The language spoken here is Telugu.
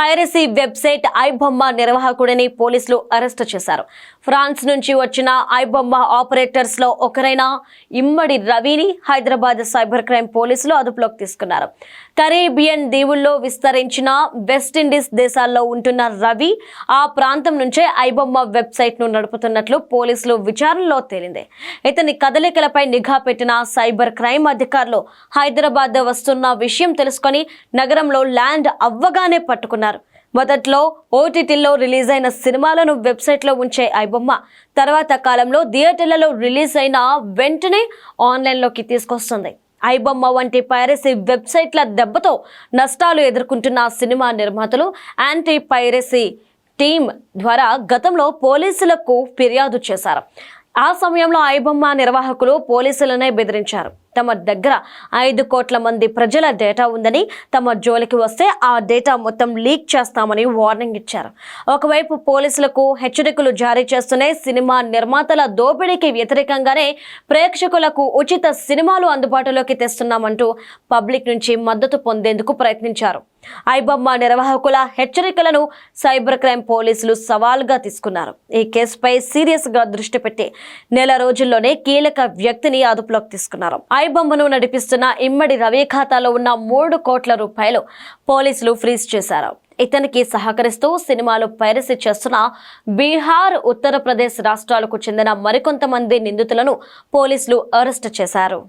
పైరసీ వెబ్సైట్ ఐబొమ్మ నిర్వాహకుడిని పోలీసులు అరెస్టు చేశారు. ఫ్రాన్స్ నుంచి వచ్చిన ఐబొమ్మ ఆపరేటర్స్లో ఒకరైన ఇమ్మడి రవిని హైదరాబాద్ సైబర్ క్రైమ్ పోలీసులు అదుపులోకి తీసుకున్నారు. కరేబియన్ దీవుల్లో విస్తరించిన వెస్టిండీస్ దేశాల్లో ఉంటున్న రవి ఆ ప్రాంతం నుంచే ఐబొమ్మ వెబ్సైట్ను నడుపుతున్నట్లు పోలీసులు విచారణలో తేలింది. ఇతని కదలికలపై నిఘా పెట్టిన సైబర్ క్రైమ్ అధికారులు హైదరాబాద్ వస్తున్న విషయం తెలుసుకొని నగరంలో ల్యాండ్ అవ్వగానే పట్టుకున్నారు. మొదట్లో ఓటీటీల్లో రిలీజ్ అయిన సినిమాలను వెబ్సైట్లో ఉంచే ఐబొమ్మ తర్వాత కాలంలో థియేటర్లలో రిలీజ్ అయిన వెంటనే ఆన్లైన్లోకి తీసుకొస్తుంది. ఐబొమ్మ వంటి పైరసీ వెబ్సైట్ల దెబ్బతో నష్టాలు ఎదుర్కొంటున్న సినిమా నిర్మాతలు యాంటీ పైరసీ టీం ద్వారా గతంలో పోలీసులకు ఫిర్యాదు చేశారు. ఆ సమయంలో ఐబొమ్మ నిర్వాహకులు పోలీసులనే బెదిరించారు. తమ దగ్గర ఐదు కోట్ల మంది ప్రజల డేటా ఉందని తమ జోలికి వస్తే ఆ డేటా మొత్తం లీక్ చేస్తామని వార్నింగ్ ఇచ్చారు. ఒకవైపు పోలీసులకు హెచ్చరికలు జారీ చేస్తూనే సినిమా నిర్మాతల దోపిడీకి వ్యతిరేకంగానే ప్రేక్షకులకు ఉచిత సినిమాలు అందుబాటులోకి తెస్తున్నామంటూ పబ్లిక్ నుంచి మద్దతు పొందేందుకు ప్రయత్నించారు. ఐబొమ్మ నిర్వాహకుల హెచ్చరికలను సైబర్ క్రైమ్ పోలీసులు సవాల్గా తీసుకున్నారు. ఈ కేసుపై సీరియస్గా దృష్టి పెట్టి నెల రోజుల్లోనే కీలక వ్యక్తిని అదుపులోకి తీసుకున్నారు. బొమ్మను నడిపిస్తున్న ఇమ్మడి రవి ఖాతాలో ఉన్న మూడు కోట్ల రూపాయలు పోలీసులు ఫ్రీజ్ చేశారు. ఇతనికి సహకరిస్తూ సినిమాలు పైరసీ చేస్తున్న బీహార్ ఉత్తరప్రదేశ్ రాష్ట్రాలకు చెందిన మరికొంతమంది నిందితులను పోలీసులు అరెస్టు చేశారు.